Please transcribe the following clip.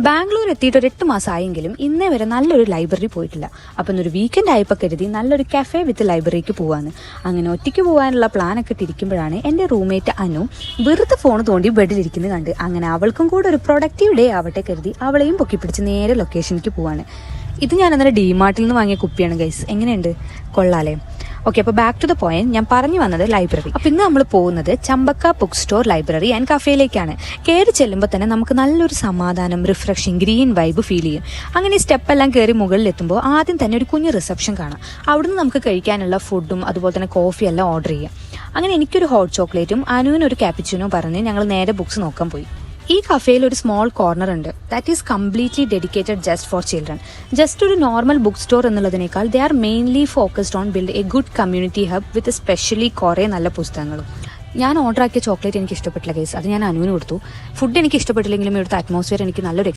ബാംഗ്ലൂർ എത്തിയിട്ട് ഒരു എട്ട് മാസമായെങ്കിലും ഇന്നേ വരെ നല്ലൊരു ലൈബ്രറി പോയിട്ടില്ല. അപ്പം ഇന്നൊരു വീക്കെൻഡ് ആയപ്പോൾ കരുതി നല്ലൊരു കഫേ വിത്ത് ലൈബ്രറിക്ക് പോവാന്ന്. അങ്ങനെ ഒറ്റയ്ക്ക് പോകാനുള്ള പ്ലാനൊക്കെ ഇട്ടിരിക്കുമ്പോഴാണ് എന്റെ റൂംമേറ്റ് അനു വെറുതെ ഫോൺ തോണ്ടി ബെഡിലിരിക്കുന്നത് കണ്ട്. അങ്ങനെ അവൾക്കും കൂടെ ഒരു പ്രൊഡക്റ്റീവ് ഡേ ആവട്ടെ കരുതി അവളെയും പൊക്കിപ്പിടിച്ച് നേരെ ലൊക്കേഷനിലേക്ക് പോവാണ്. ഇത് ഞാൻ അന്നേരം ഡിമാർട്ടിൽ നിന്ന് വാങ്ങിയ കുപ്പിയാണ് ഗൈസ് എങ്ങനെയുണ്ട്? കൊള്ളാലേ. ഓക്കെ അപ്പോൾ ബാക്ക് ടു ദ പോയിന്റ് ഞാൻ പറഞ്ഞു വന്നത് ലൈബ്രറി അപ്പോൾ ഇന്ന് നമ്മൾ പോകുന്നത് Champaca book store library and കഫേയിലേക്കാണ് കയറി ചെല്ലുമ്പോൾ തന്നെ നമുക്ക് നല്ലൊരു സമാധാനം റിഫ്രഷിങ് ഗ്രീൻ വൈബ് ഫീൽ ചെയ്യും. അങ്ങനെ സ്റ്റെപ്പ് എല്ലാം കയറി മുകളിൽ എത്തുമ്പോൾ ആദ്യം തന്നെ ഒരു കുഞ്ഞു റിസപ്ഷൻ കാണാം. അവിടുന്ന് നമുക്ക് കഴിക്കാനുള്ള ഫുഡും അതുപോലെ തന്നെ കോഫി എല്ലാം ഓർഡർ ചെയ്യാം. അങ്ങനെ എനിക്കൊരു ഹോട്ട് ചോക്ലേറ്റും അനുവിനൊരു ക്യാപ്പിച്ചിനോ പറഞ്ഞ് ഞങ്ങൾ നേരെ ബുക്സ് നോക്കാൻ പോയി. ഈ കഫേയിൽ ഒരു സ്മോൾ കോർണർ ഉണ്ട്. That is completely dedicated just for children just ഒരു normal book store എന്നുള്ളതിനേക്കാൾ they are mainly focused on build a good community hub with specially കുറേ നല്ല പുസ്തകങ്ങളും. ഞാൻ ഓർഡർ ആക്കിയ ചോക്ലേറ്റ് എനിക്ക് ഇഷ്ടപ്പെട്ടില്ല കേസ് അത് ഞാൻ അനുവിന് കൊടുത്തു. ഫുഡ് എനിക്ക് ഇഷ്ടപ്പെട്ടില്ലെങ്കിലും ഇവിടുത്തെ അറ്റ്മോസ്ഫിയർ എനിക്ക് നല്ലൊരു